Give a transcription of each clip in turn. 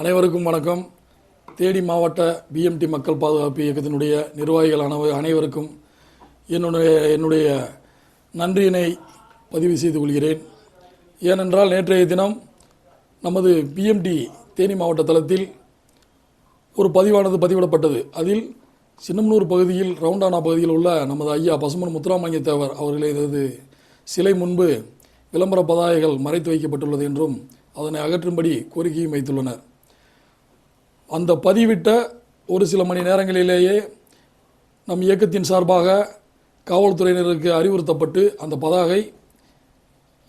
அனைவருக்கும் வணக்கம். தேனி மாவட்ட பிஎம்டி மக்கள் பாதுகாப்பு இயக்கத்தினுடைய நிர்வாகிகள் அனைவ அனைவருக்கும் என்னுடைய என்னுடைய நன்றியினை பதிவு செய்து கொள்கிறேன். ஏனென்றால் நேற்றைய தினம் நமது பிஎம்டி தேனி மாவட்ட தளத்தில் ஒரு பதிவானது பதிவிடப்பட்டது. அதில் சின்னமனூர் பகுதியில் ரவுண்டானா பகுதியில் உள்ள நமது ஐயா பசுமன் முத்துராமலிங்க தேவர் அவர்களது சிலை முன்பு விளம்பர பதாகைகள் மறைத்து வைக்கப்பட்டுள்ளது என்றும் அதனை அகற்றும்படி கோரிக்கையும் வைத்துள்ளனர். அந்த பதிவிட்ட ஒரு சில மணி நேரங்களிலேயே நம் இயக்கத்தின் சார்பாக காவல்துறையினருக்கு அறிவுறுத்தப்பட்டு அந்த பதாகை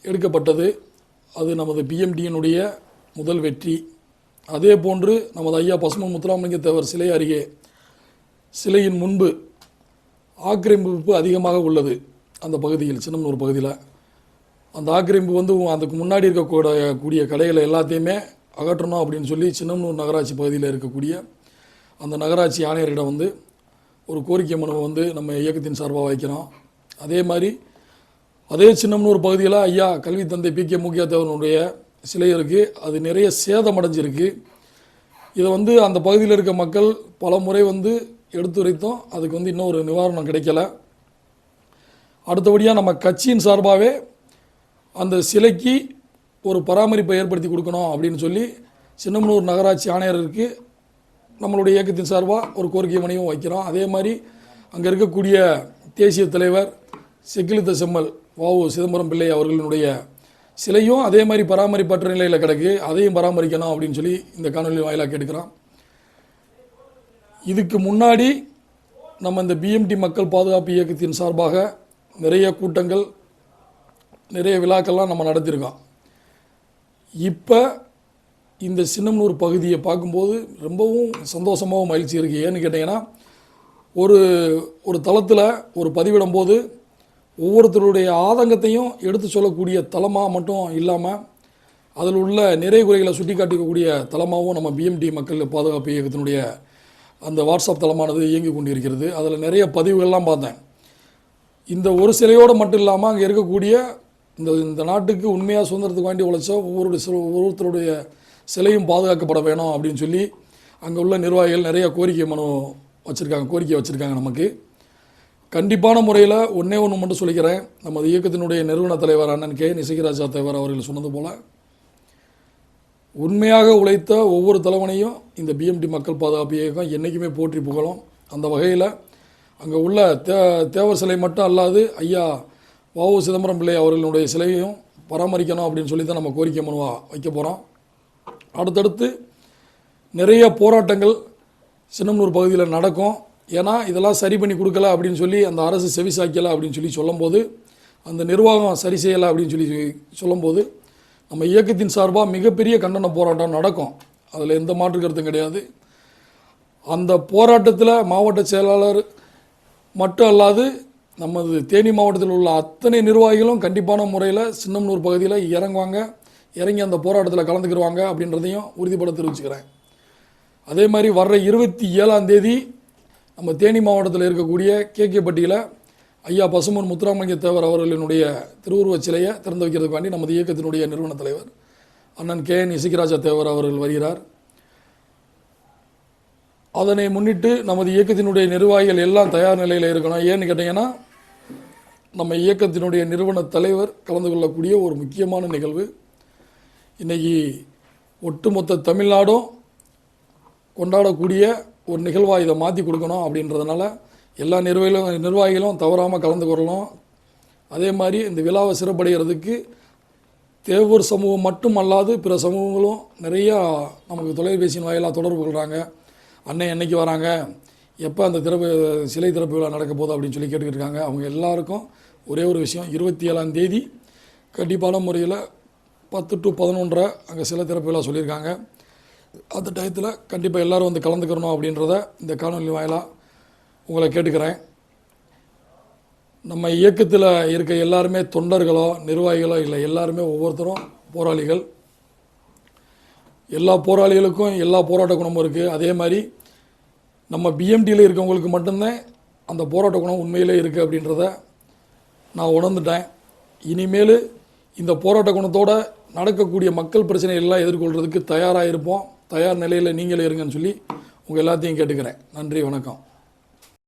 எடுக்கப்பட்டது. அது நமது பிஎம்டியினுடைய முதல் வெற்றி. அதே போன்று நமது ஐயா பசுமன் முத்துராமலிங்க தேவர் சிலை அருகே சிலையின் முன்பு ஆக்கிரமிப்பு அதிகமாக உள்ளது. அந்த பகுதியில் சின்னமனூர் பகுதியில். அந்த ஆக்கிரமிப்பு வந்து அதுக்கு முன்னாடி இருக்கக்கூடிய கூடிய கடைகளை எல்லாத்தையுமே அகற்றணும் அப்படின்னு சொல்லி சின்னமனூர் நகராட்சி பகுதியில் இருக்கக்கூடிய அந்த நகராட்சி ஆணையரிடம் வந்து ஒரு கோரிக்கை மனுவை வந்து நம்ம இயக்கத்தின் சார்பாக வைக்கிறோம். அதே மாதிரி அதே சின்னமனூர் பகுதியில் ஐயா கல்வி தந்தை பி கே முக்கிய தேவனுடைய சிலை இருக்குது அது நிறைய சேதமடைஞ்சிருக்கு. இதை வந்து அந்த பகுதியில் இருக்க மக்கள் பல முறை வந்து எடுத்துரைத்தோம். அதுக்கு வந்து இன்னும் ஒரு நிவாரணம் கிடைக்கல. அடுத்தபடியாக நம்ம கட்சியின் சார்பாகவே அந்த சிலைக்கு ஒரு பராமரிப்பை ஏற்படுத்தி கொடுக்கணும் அப்படின்னு சொல்லி சின்னமனூர் நகராட்சி ஆணையருக்கு நம்மளுடைய இயக்கத்தின் சார்பாக ஒரு கோரிக்கை மனையும் வைக்கிறோம். அதே மாதிரி அங்கே இருக்கக்கூடிய தேசிய தலைவர் செக்கிலித்த செம்மல் வாவு சிதம்பரம் பிள்ளை அவர்களினுடைய சிலையும் அதே மாதிரி பராமரிப்பற்ற நிலையில் கிடக்கு. அதையும் பராமரிக்கணும் அப்படின்னு சொல்லி இந்த காணொலி வாயிலாக கேட்டுக்கிறோம். இதுக்கு முன்னாடி நம்ம இந்த பிஎம்டி மக்கள் பாதுகாப்பு இயக்கத்தின் சார்பாக நிறைய கூட்டங்கள் நிறைய விழாக்கள்லாம் நம்ம நடத்தியிருக்கோம். இப்போ இந்த சின்னம்னூர் பகுதியை பார்க்கும்போது ரொம்பவும் சந்தோஷமாகவும் மகிழ்ச்சி இருக்குது ஏன்னு கேட்டிங்கன்னா ஒரு ஒரு தளத்தில் ஒரு பதிவிடும் போது ஒவ்வொருத்தருடைய ஆதங்கத்தையும் எடுத்து சொல்லக்கூடிய தளமாக மட்டும் இல்லாமல் அதில் உள்ள நிறை குறைகளை சுட்டி காட்டிக்கக்கூடிய தளமாகவும் நம்ம பிஎம்டி மக்கள் பாதுகாப்பு இயக்கத்தினுடைய அந்த வாட்ஸ்அப் தளமானது இயங்கி கொண்டிருக்கிறது. அதில் நிறைய பதிவுகள்லாம் பார்த்தேன். இந்த ஒரு சிலையோடு மட்டும் இல்லாமல் அங்கே இருக்கக்கூடிய இந்த இந்த நாட்டுக்கு உண்மையாக சுதந்திரத்துக்கு வேண்டி உழைச்சா ஒவ்வொரு சில ஒவ்வொருத்தருடைய சிலையும் பாதுகாக்கப்பட வேணும் அப்படின்னு சொல்லி அங்கே உள்ள நிர்வாகிகள் நிறைய கோரிக்கை மனு வச்சுருக்காங்க கோரிக்கை வச்சுருக்காங்க நமக்கு. கண்டிப்பான முறையில் ஒன்றே ஒன்று மட்டும் சொல்லிக்கிறேன். நமது இயக்கத்தினுடைய நிறுவன தலைவர் அண்ணன் கே. நிசகிராஜா தலைவர் அவர்கள் சொன்னது போல் உண்மையாக உழைத்த ஒவ்வொரு தலைவனையும் இந்த பிஎம்டி மக்கள் பாதுகாப்பு இயக்கம் என்றைக்குமே போற்றி புகழும். அந்த வகையில் அங்கே உள்ள தே தேவர் சிலை மட்டும் அல்லாது ஐயா வவு சிதம்பரம் பிள்ளை அவர்களுடைய சிலையையும் பராமரிக்கணும் அப்படின்னு சொல்லி தான் நம்ம கோரிக்கை மனுவாக வைக்க போகிறோம் அடுத்தடுத்து நிறைய போராட்டங்கள் சின்னமனூர் பகுதியில் நடக்கும். ஏன்னா இதெல்லாம் சரி பண்ணி கொடுக்கல அப்படின்னு சொல்லி அந்த அரசு செவி சாய்க்கலை அப்படின்னு சொல்லி சொல்லும்போது அந்த நிர்வாகம் சரி செய்யலை அப்படின்னு சொல்லி சொல்லும்போது நம்ம இயக்கத்தின் சார்பாக மிகப்பெரிய கண்டன போராட்டம் நடக்கும். அதில் எந்த மாற்று கருத்தும் கிடையாது. அந்த போராட்டத்தில் மாவட்ட செயலாளர் மட்டும் அல்லாது நமது தேனி மாவட்டத்தில் உள்ள அத்தனை நிர்வாகிகளும் கண்டிப்பான முறையில் சின்னம்னூர் பகுதியில் இறங்குவாங்க. இறங்கி அந்த போராட்டத்தில் கலந்துக்கிடுவாங்க அப்படின்றதையும் உறுதிப்பட தெரிவிச்சுக்கிறேன். அதே மாதிரி வர்ற இருபத்தி ஏழாம் தேதி நம்ம தேனி மாவட்டத்தில் இருக்கக்கூடிய கேகேப்பட்டியில் ஐயா பசுமன் முத்துராமலிங்க தேவர் அவர்களினுடைய திருவுருவச் சிலையை திறந்து வைக்கிறதுக்காண்டி நமது இயக்கத்தினுடைய நிறுவன தலைவர் அண்ணன் கே என் இசைக்கிராஜா தேவர் அவர்கள் வருகிறார். அதனை முன்னிட்டு நமது இயக்கத்தினுடைய நிர்வாகிகள் எல்லாம் தயார் நிலையில் இருக்கணும். ஏன்னு கேட்டிங்கன்னா நம்ம இயக்கத்தினுடைய நிறுவன தலைவர் கலந்து கொள்ளக்கூடிய ஒரு முக்கியமான நிகழ்வு. இன்றைக்கி ஒட்டுமொத்த தமிழ்நாடும் கொண்டாடக்கூடிய ஒரு நிகழ்வாக இதை மாற்றி கொடுக்கணும் அப்படின்றதுனால எல்லா நிர்வாகிகளும் நிர்வாகிகளும் தவறாமல் கலந்து கொள்ளணும். அதே மாதிரி இந்த விழாவை சிறப்படைகிறதுக்கு தேவூர் சமூகம் மட்டும் அல்லாது பிற சமூகங்களும் நிறையா நமக்கு தொலைபேசியின் வாயிலாக தொடர்பு கொள்கிறாங்க அண்ணன் என்றைக்கு வராங்க? எப்போ அந்த திறப்பு சிலை திறப்பு விழா நடக்க போகுது அப்படின்னு சொல்லி கேட்டுக்கிட்டு அவங்க எல்லாருக்கும் ஒரே ஒரு விஷயம் இருபத்தி ஏழாம் தேதி கண்டிப்பான முறையில் பத்து டு பதினொன்றரை அங்கே சிலை திறப்பு விழா சொல்லியிருக்காங்க. அந்த டயத்தில் கண்டிப்பாக எல்லோரும் வந்து கலந்துக்கிறணும் அப்படின்றத இந்த காணொலி வாயிலாக உங்களை கேட்டுக்கிறேன். நம்ம இயக்கத்தில் இருக்க எல்லாருமே தொண்டர்களோ நிர்வாகிகளோ இல்லை எல்லாருமே ஒவ்வொருத்தரும் போராளிகள். எல்லா போராளிகளுக்கும் எல்லா போராட்ட குணமும் இருக்குது அதே மாதிரி நம்ம பிஎம்டியில் இருக்கவங்களுக்கு மட்டும்தான் அந்த போராட்ட குணம் உண்மையிலே இருக்குது அப்படின்றத நான் உணர்ந்துட்டேன். இனிமேல் இந்த போராட்ட குணத்தோடு நடக்கக்கூடிய மக்கள் பிரச்சனைகள்லாம் எதிர்கொள்கிறதுக்கு தயாராக இருப்போம். தயார் நிலையில் நீங்களே இருங்கன்னு சொல்லி உங்கள் எல்லாத்தையும் கேட்டுக்கிறேன். நன்றி வணக்கம்.